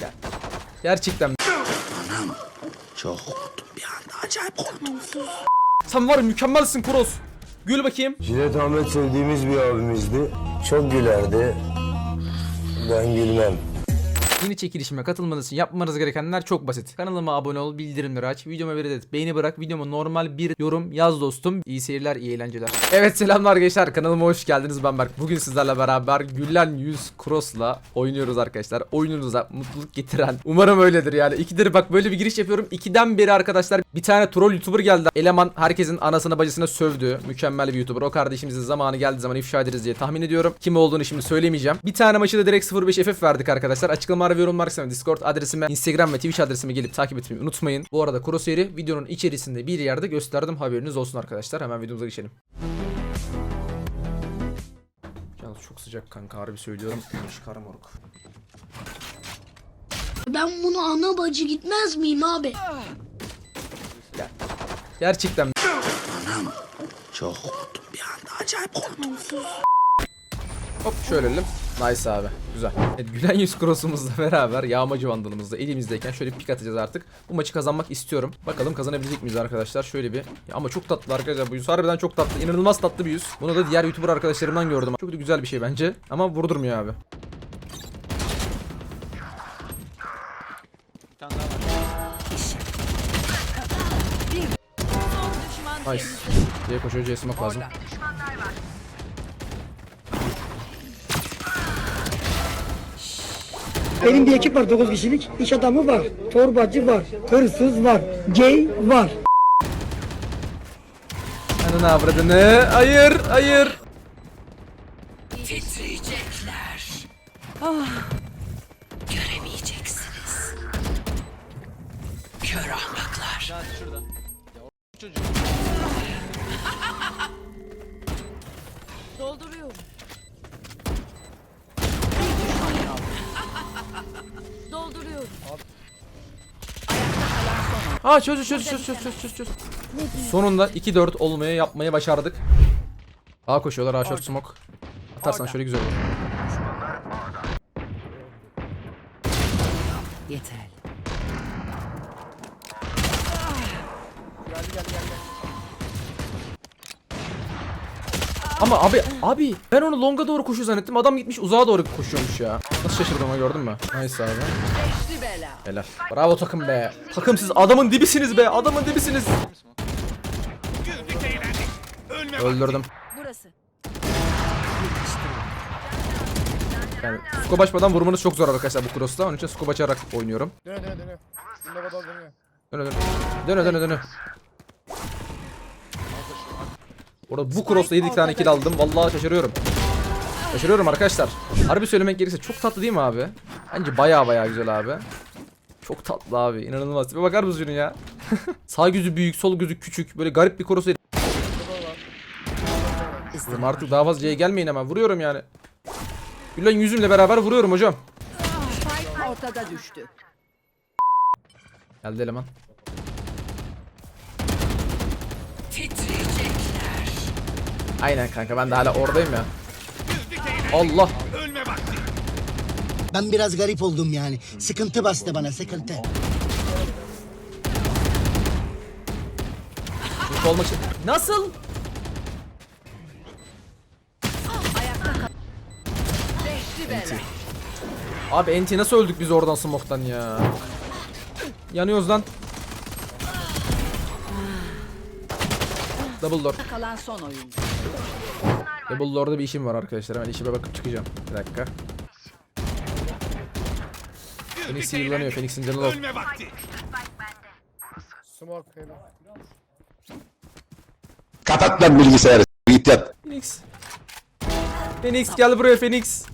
Ya, gerçekten. Çok korktum bir anda acayip korktum. Sen var ya mükemmelsin Kuros. Gül bakayım. Cilet Ahmet sevdiğimiz bir abimizdi. Çok gülerdi. Ben gülmem. Yeni çekilişime katılmanız için yapmanız gerekenler çok basit. Kanalıma abone ol, bildirimleri aç, videoma bir adet beğeni bırak, videoma normal bir yorum yaz dostum. İyi seyirler, iyi eğlenceler. Evet selamlar gençler, kanalıma hoş geldiniz ben Berk. Bugün sizlerle beraber Gülen 100 Cross'la oynuyoruz arkadaşlar. Oyununuza mutluluk getiren, umarım öyledir yani. İkidir bak böyle bir giriş yapıyorum. İkiden beri arkadaşlar bir tane troll YouTuber geldi. Eleman herkesin anasına bacısına sövdü. Mükemmel bir YouTuber. O kardeşimizin zamanı geldiği zaman ifşa ederiz diye tahmin ediyorum. Kim olduğunu şimdi söylemeyeceğim. Bir tane maçı da direkt 05 FF verdik arkadaşlar. Açıklamalar ve yorumlar kısmına Discord adresime, Instagram ve Twitch adresime gelip takip etmeyi unutmayın. Bu arada Crosshair'i videonun içerisinde bir yerde gösterdim. Haberiniz olsun arkadaşlar. Hemen videomuza geçelim. Yalnız çok sıcak kanka harbi söylüyorum. Çıkarım moruk. Ben bunu ana bacı gitmez miyim abi? Gerçekten Çok korktum bir anda acayip korktum. Hop şöyle elim. Nice abi. Güzel. Evet, gülen yüz cross'umuzla beraber yağmacı vandalımızla elimizdeyken şöyle pik atacağız artık. Bu maçı kazanmak istiyorum. Bakalım kazanabilecek miyiz arkadaşlar? Şöyle bir. Ya ama çok tatlı arkadaşlar bu yüz. Harbiden çok tatlı. İnanılmaz tatlı bir yüz. Bunu da diğer YouTuber arkadaşlarımdan gördüm. Çok da güzel bir şey bence. Ama vurdurmuyor abi. Nice. Diye koşuyor C'smak lazım. Benim bir ekip var 9 kişilik. İş adamı var, torbacı var, hırsız var, gay var. Ananı avradını. Hayır, hayır. Titriyecekler. Ah, göremeyeceksiniz. Kör ahmaklar. Dolduruyorum. Ha çöz çöz çöz çöz çöz çöz çöz. Sonunda 2-4 olmaya yapmayı başardık. A koşuyorlar A short smoke. Atarsan şöyle güzel olur. Yeter. Ama abi abi ben onu longa doğru koşuyor zannettim. Adam gitmiş uzağa doğru koşuyormuş ya. Nasıl şaşırdım ama gördün mü? Nice abi. Helal. Bravo takım be. Takım siz adamın dibisiniz be. Adamın dibisiniz. Öldürdüm. Burası. Yani scope açmadan vurmanız çok zor arkadaşlar bu cross'ta. Onun için scope açarak oynuyorum. Dönüyor dönüyor. Bunda kadar dönüyor. Döne döne. Döne döne döne. Orada bu cross'la 7 tane kill aldım. Vallahi şaşırıyorum. Şaşırıyorum arkadaşlar. Harbi söylemek gerekirse çok tatlı değil mi abi? Bence baya baya güzel abi. Çok tatlı abi. İnanılmaz. Tipe bakar mısın ya? Sağ gözü büyük, sol gözü küçük. Böyle garip bir cross. Istedim artık daha fazla C'ye gelmeyin ama vuruyorum yani. Gülen yüzümle beraber vuruyorum hocam. Ortada düştü. Geldi eleman. Aynen kanka ben de hala oradayım ya. Allah. Ben biraz garip oldum yani. Sıkıntı bastı bana sıkıntı. Türk olmak için. Nasıl? Abi enti nasıl öldük biz oradan smoke'tan ya? Yanıyoruz lan. Double door. Kalan son oyuncu. Double door'da bir işim var arkadaşlar. Hemen işime bakıp çıkacağım. Bir dakika. Phoenix yıllanıyor. Phoenix'in canı low. Smoke hele. Kapat lan bilgisayarı. Git yat. Phoenix. Phoenix gel buraya Phoenix.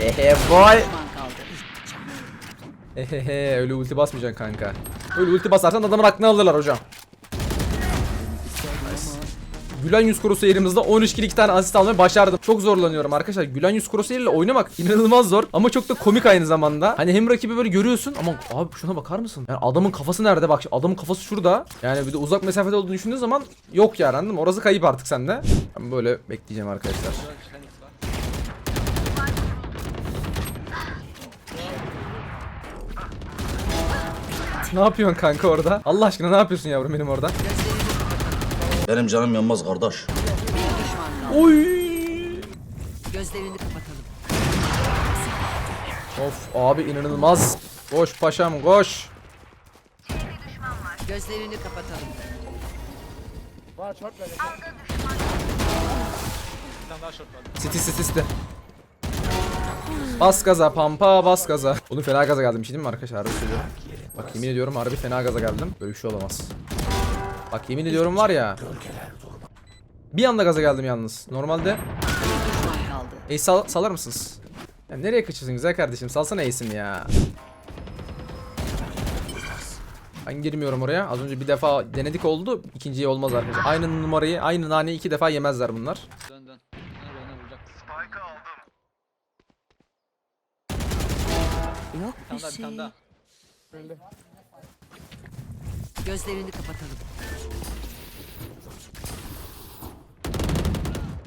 Ehe boy. Ehehe öyle ulti basmayacaksın kanka. Öyle ulti basarsan adamın aklını alırlar hocam. Gülen yüz elimizde 13 kill 2 tane asist almayı başardım. Çok zorlanıyorum arkadaşlar. Gülen yüz kurusu ile oynamak inanılmaz zor ama çok da komik aynı zamanda. Hani hem rakibi böyle görüyorsun ama abi şuna bakar mısın? Yani adamın kafası nerede bak adamın kafası şurada. Yani bir de uzak mesafede olduğunu düşündüğün zaman yok yani anladın mı? Orası kayıp artık sende. Ben böyle bekleyeceğim arkadaşlar. Ne yapıyorsun kanka orada? Allah aşkına ne yapıyorsun yavrum benim orada? Benim canım yanmaz kardeş. Oy! Gözlerini kapatalım. Of abi inanılmaz. Koş paşam koş. Gözlerini kapatalım. Var short ver. City city city. Bas gaza pampa bas gaza. Oğlum fena gaza geldim bir şey diyeyim mi arkadaşlar harbi söylüyorum. Bak yemin ediyorum harbi fena gaza geldim. Böyle bir şey olamaz. Bak yemin ediyorum var ya. Bir anda gaza geldim yalnız. Normalde. Ace sal salar mısınız? Ya nereye kaçıyorsun güzel kardeşim? Salsana Ace'imi ya. Ben girmiyorum oraya. Az önce bir defa denedik oldu. İkinciye olmaz arkadaşlar. Aynı numarayı, aynı naneyi iki defa yemezler bunlar. Dön dön. Yok Bir bir tane daha bir şey. tane daha. Belli. Gözlerini kapatalım.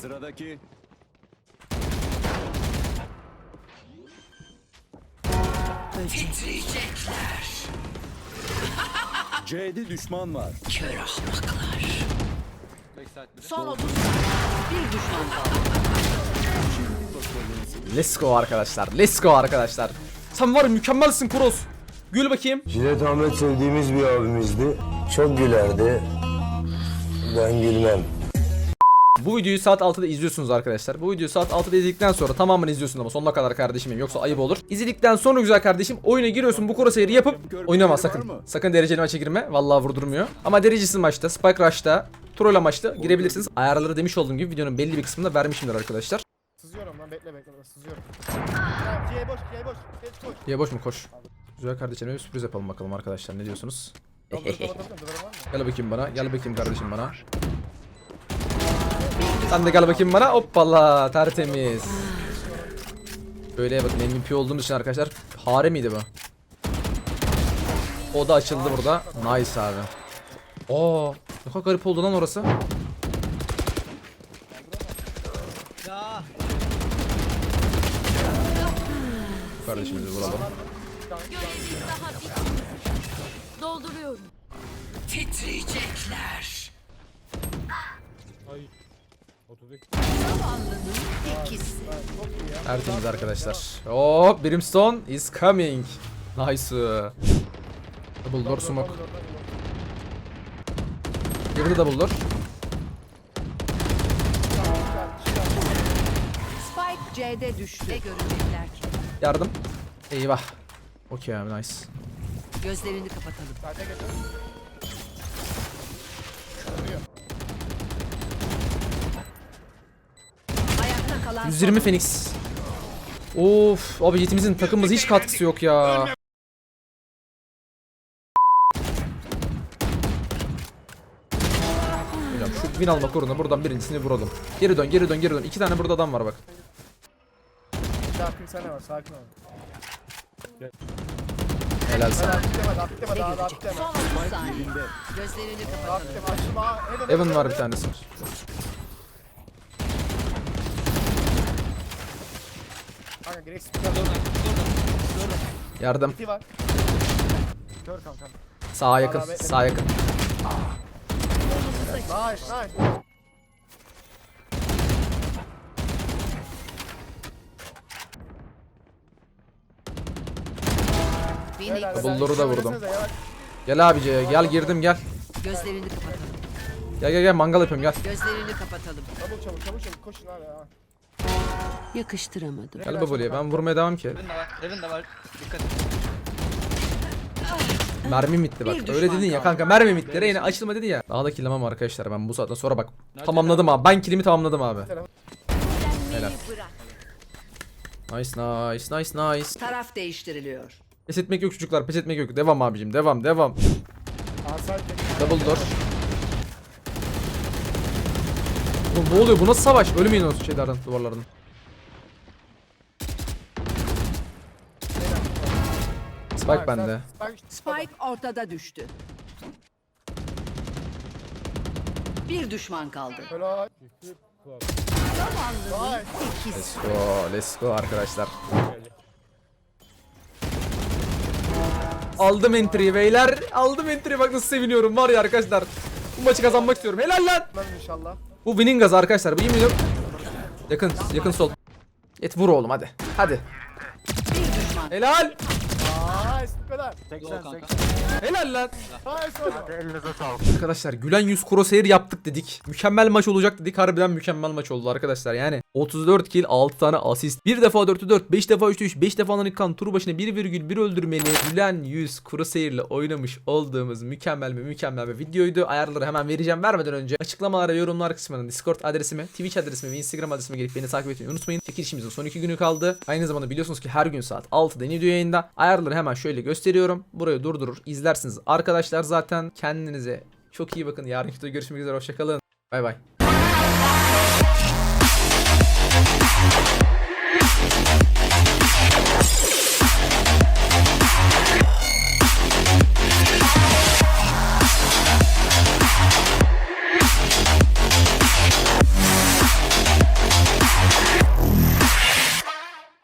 Sıradaki C'de düşman var. Backside biri. Son 30 saniye. Bir düşman kaldı. Let's go arkadaşlar. Let's go arkadaşlar. Sen var ya mükemmelsin Kuros. Gül bakayım. Jilet Ahmet sevdiğimiz bir abimizdi. Çok gülerdi. Ben gülmem. Bu videoyu saat 6'da izliyorsunuz arkadaşlar. Bu videoyu saat 6'da izledikten sonra tamamını izliyorsun ama sonuna kadar kardeşim benim yoksa ayıp olur. İzledikten sonra güzel kardeşim oyuna giriyorsun bu crosshair'ı yapıp oynama sakın. Sakın dereceli maça girme. Vallahi vurdurmuyor. Ama derecesiz maçta, Spike Rush'ta, Troll amaçlı girebilirsiniz. Ayarları demiş olduğum gibi videonun belli bir kısmında vermişimdir arkadaşlar. Sızıyorum lan bekle bekle sızıyorum. Ya C'ye boş C'ye boş. C'ye boş mu koş. Güzel kardeşlerime bir sürpriz yapalım bakalım arkadaşlar ne diyorsunuz? Gel bakayım bana. Gel bakayım kardeşim bana. Sen de gel bakayım bana. Hoppala tertemiz. Böyle bakın MVP olduğumuz için arkadaşlar. Hare miydi bu? O da açıldı burada. Nice abi. Oo, ne kadar garip oldu lan orası. Kardeşimizi vuralım. Dolduruyorum. İkisi. Tertemiz arkadaşlar. Oo, Brimstone is coming. Nice. Double door smoke. De double door. Spike C'de düştü. Ne görecekler ki? Yardım. Eyvah. Okey abi nice. Gözlerini kapatalım. Ayakta kalan 120 Phoenix. Of abi Jet'imizin takımımız hiç katkısı yok ya. Hocam şu win almak uğruna buradan birincisini vuralım. Geri dön geri dön geri dön. İki tane burada adam var bak. Sakin ne var sakin ol. Helal sana. Hadi deme daha deme daha daha deme. Son 30 saniye. Gözlerini Daha kapatalım. deme açtım ha. Heaven Evan var bir tanesi. Yardım. City. Sağa yakın. Sağa yakın. Nice nice. Phoenix. Helal, helal. Double'ları da vurdum. Oynasana ya. Gel abici gel girdim gel. Gözlerini kapatalım. Gel gel gel mangal yapıyorum gel. Gözlerini kapatalım. Çabuk çabuk çabuk çabuk koşun abi ya. Yakıştıramadım. Gel babaliye ben vurmaya devam ki. De var. De var. Dikkat et. Mermi bitti bak. Öyle dedin ya kanka mermi bitti. Reyna açılma dedi ya. Daha da killemem arkadaşlar ben bu saatten sonra bak. Nerede Tamamladım abi. Ben kilimi tamamladım abi. Helal. Nice nice nice nice. Taraf değiştiriliyor. Pes etmek yok çocuklar pes etmek yok. Devam abicim devam devam. Double door. Oğlum ne oluyor bu nasıl savaş? Ölmeyin o şeylerden duvarlardan. Spike bende. Spike. Ortada düştü. Bir düşman kaldı. Let's go, let's go arkadaşlar. Aldım entry'yi beyler. Aldım entry'yi bak nasıl seviniyorum var ya arkadaşlar. Bu maçı kazanmak istiyorum. Helal lan. Ben inşallah. Bu winning gaz arkadaşlar. Bu yemin ediyorum. Yakın, yakın sol. Et vur oğlum hadi. Hadi. Bir düşman. Helal. Nice bu kadar. Go kanka. Helal lan. Nice oğlum. Arkadaşlar gülen yüz crosshair yaptık dedik. Mükemmel maç olacak dedik. Harbiden mükemmel maç oldu arkadaşlar. Yani 34 kill, 6 tane asist. 1 defa 4'te 4, 5 defa 3'te 3, 5 defa Nanikan tur başına 1,1 öldürmeli. Gülen yüz crosshair ile oynamış olduğumuz mükemmel bir mükemmel bir videoydu. Ayarları hemen vereceğim. Vermeden önce açıklamalara yorumlar kısmına Discord adresimi, Twitch adresimi ve Instagram adresime gelip beni takip etmeyi unutmayın. Çekilişimizin son 2 günü kaldı. Aynı zamanda biliyorsunuz ki her gün saat 6'da yeni video yayında. Ayarları hemen şöyle şöyle gösteriyorum. Burayı durdurur. izlersiniz. Arkadaşlar zaten kendinize çok iyi bakın. Yarınki videoda görüşmek üzere. Hoşçakalın. Bay bay. We'll